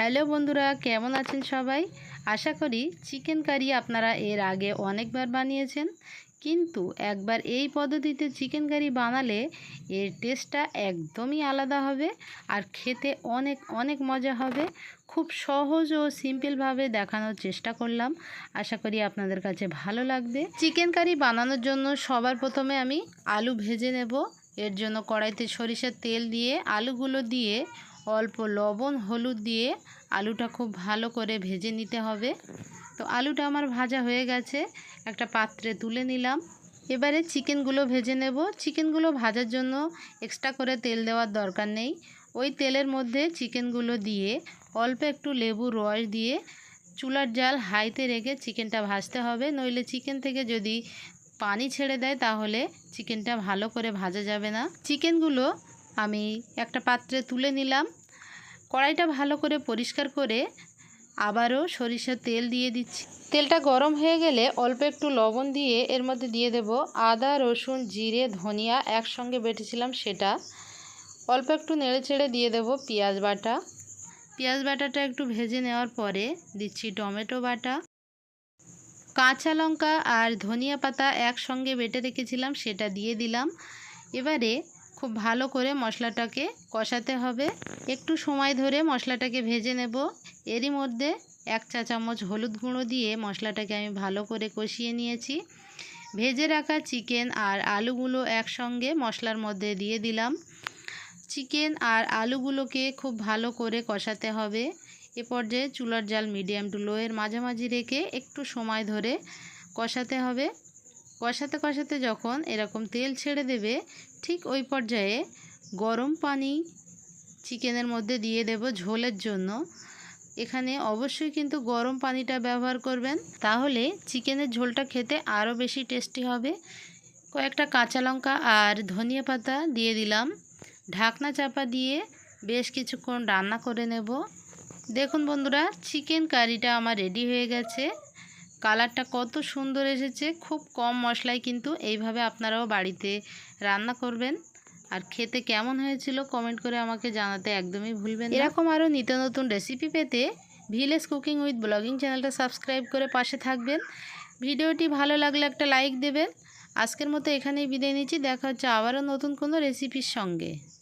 Hello বন্ধুরা, কেমন আছেন সবাই? আশা করি চিকেন কারি আপনারা এর আগে অনেকবার বানিয়েছেন। কিন্তু একবার এই পদ্ধতিতে চিকেন কারি বানালে এর টেস্টটা একদমই আলাদা হবে আর খেতে অনেক অনেক মজা হবে। খুব সহজ ও সিম্পলভাবে দেখানোর চেষ্টা করলাম। আশা করি আপনাদের কাছে ভালো লাগবে। চিকেন কারি বানানোর জন্য সবার প্রথমে আমি আলু ভেজে নেব। এর জন্য কড়াইতে সরিষার তেল দিয়ে আলুগুলো দিয়ে অল্প লবণ, হলুদ দিয়ে আলুটা খুব ভালো করে ভেজে নিতে হবে। তো আলুটা আমার ভাজা হয়ে গেছে, একটা পাত্রে তুলে নিলাম। এবারে চিকেনগুলো ভেজে নেব। চিকেনগুলো ভাজার জন্য এক্সট্রা করে তেল দেওয়ার দরকার নেই। ওই তেলের মধ্যে চিকেনগুলো দিয়ে অল্প একটু লেবু রস দিয়ে চুলার জাল হাইতে রেখে চিকেনটা ভাজতে হবে। নইলে চিকেন থেকে যদি পানি ছেড়ে দেয় তাহলে চিকেনটা ভালো করে ভাজা যাবে না। চিকেনগুলো আমি একটা পাত্রে তুলে নিলাম। কড়াইটা ভালো করে পরিষ্কার করে আবারও সরিষার তেল দিয়ে দিচ্ছি। তেলটা গরম হয়ে গেলে অল্প একটু লবণ দিয়ে এর মধ্যে দিয়ে দেব আদা, রসুন, জিরে, ধনিয়া একসঙ্গে বেটেছিলাম সেটা। অল্প একটু নেড়ে চেড়ে দিয়ে দেব পেঁয়াজ বাটা। পেঁয়াজ বাটাটা একটু ভেজে নেওয়ার পরে দিচ্ছি টমেটো বাটা। কাঁচা লঙ্কা আর ধনিয়া পাতা একসঙ্গে বেটে রেখেছিলাম সেটা দিয়ে দিলাম। এবারে খুব ভালো করে মশলাটাকে কষাতে হবে। একটু সময় ধরে মশলাটাকে ভেজে নেব। এরই মধ্যে এক চা চামচ হলুদ গুঁড়ো দিয়ে মশলাটাকে আমি ভালো করে কষিয়ে নিয়েছি। ভেজে রাখা চিকেন আর আলুগুলো একসঙ্গে মশলার মধ্যে দিয়ে দিলাম। চিকেন আর আলুগুলোকে খুব ভালো করে কষাতে হবে। এ পর্যায়ে চুলার জাল মিডিয়াম টু লোয়ের মাঝামাঝি রেখে একটু সময় ধরে কষাতে হবে। কষাতে কষাতে যখন এরকম তেল ছেড়ে দেবে, ঠিক ওই পর্যায়ে গরম পানি চিকেনের মধ্যে দিয়ে দেব ঝোলের জন্য। এখানে অবশ্যই কিন্তু গরম পানিটা ব্যবহার করবেন। তাহলে চিকেনের ঝোলটা খেতে আরও বেশি টেস্টি হবে। কয়েকটা কাঁচা লঙ্কা আর ধনিয়া পাতা দিয়ে দিলাম। ঢাকনা চাপা দিয়ে বেশ কিছুক্ষণ রান্না করে নেব। দেখুন বন্ধুরা, চিকেন কারিটা আমার রেডি হয়ে গেছে। কালারটা কত সুন্দর এসেছে, খুব কম মশলায় কিন্তু এইভাবে আপনারাও বাড়িতে রান্না করবেন। আর খেতে কেমন হয়েছিল কমেন্ট করে আমাকে জানাতে একদমই ভুলবেন। এরকম আরও নিত্য নতুন রেসিপি পেতে ভিলেজ কুকিং উইথ ব্লগিং চ্যানেলটা সাবস্ক্রাইব করে পাশে থাকবেন। ভিডিওটি ভালো লাগলে একটা লাইক দেবেন। আজকের মতো এখানেই বিদায় নিচ্ছি, দেখা হচ্ছে আবারও নতুন কোনো রেসিপির সঙ্গে।